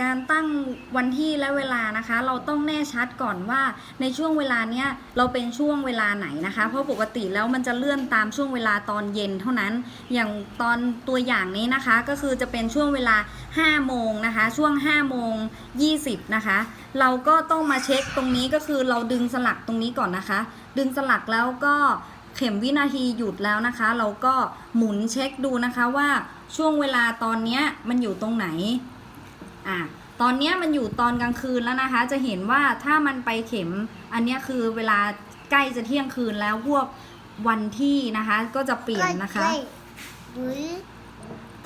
การตั้งวันที่และเวลานะคะ เราต้องแน่ชัดก่อนว่าในช่วงเวลาเนี้ยเราเป็นช่วงเวลาไหนนะคะ เพราะปกติแล้วมันจะเลื่อนตามช่วงเวลาตอนเย็นเท่านั้น อย่างตอนตัวอย่างนี้นะคะก็คือจะเป็นช่วงเวลา 5 โมงนะคะ ช่วง 5 โมง 20 นะคะ เราก็ต้องมาเช็คตรงนี้ก็คือเราดึงสลักตรงนี้ก่อนนะคะ ดึงสลักแล้วก็เข็มวินาทีหยุดแล้วนะคะ เราก็หมุนเช็คดูนะคะว่าช่วงเวลาตอนเนี้ยมันอยู่ตรงไหน อะตอนเนี้ยมันอยู่ตอนกลางคืนแล้วนะคะ จะเห็นว่าถ้ามันไปเข็มอันเนี้ยคือเวลาใกล้จะเที่ยงคืนแล้วพวกวันที่นะคะ ก็จะเปลี่ยนนะคะดุย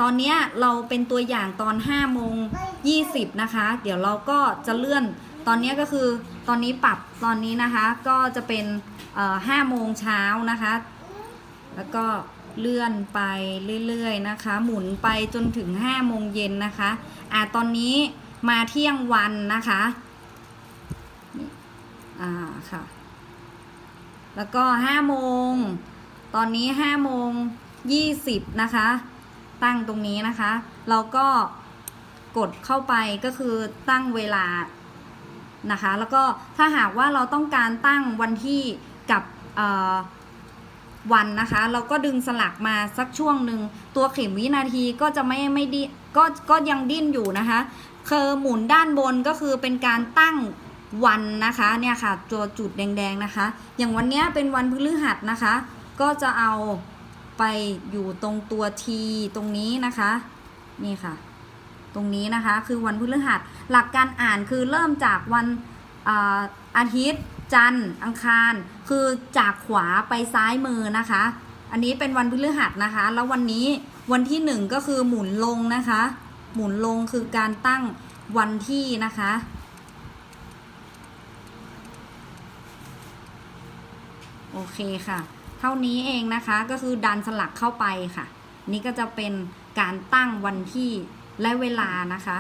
ตอนเนี้ยเราเป็นตัวอย่างตอน5โมง20นะคะ เดี๋ยวเราก็จะเลื่อน ตอนเนี้ยก็คือตอนนี้ปรับตอนนี้นะคะ ก็จะเป็นเอ่อ5โมงเช้านะคะ แล้วก็ เลื่อนไปเรื่อยๆนะคะ หมุนไปจนถึง5โมงเย็นนะคะอ่าตอนนี้มาเที่ยงวันนะคะนี่อ่าค่ะ แล้วก็5โมง ตอนนี้5โมง20นะคะ ตั้งตรงนี้นะคะ เราก็กดเข้าไปก็คือตั้งเวลานะคะ แล้วก็ถ้าหากว่าเราต้องการตั้งวันที่กับเอ่อ วันนะคะ เราก็ดึงสลักมาสักช่วงหนึ่งตัวเข็มวินาทีก็จะไม่ไม่ดิก็ก็ยังดิ้นอยู่นะคะคือหมุนด้านบนก็คือเป็นการตั้งวันนะคะเนี่ยค่ะตัวจุดแดงๆนะคะ อย่างวันนี้เป็นวันพฤหัสนะคะ ก็จะเอาไปอยู่ตรงตัวทีตรงนี้นะคะนี่ค่ะ ตรงนี้นะคะคือวันพฤหัสหลักการอ่านคือเริ่มจากวันอาอาทิตย์ จันทร์อังคาร คือจากขวาไปซ้ายมือนะคะ อันนี้เป็นวันพฤหัสนะคะ แล้ววันนี้วันที่หนึ่งก็คือหมุนลงนะคะ หมุนลงคือการตั้งวันที่นะคะ โอเคค่ะ เท่านี้เองนะคะก็คือดันสลักเข้าไปค่ะ นี่ก็จะเป็นการตั้งวันที่และเวลานะคะ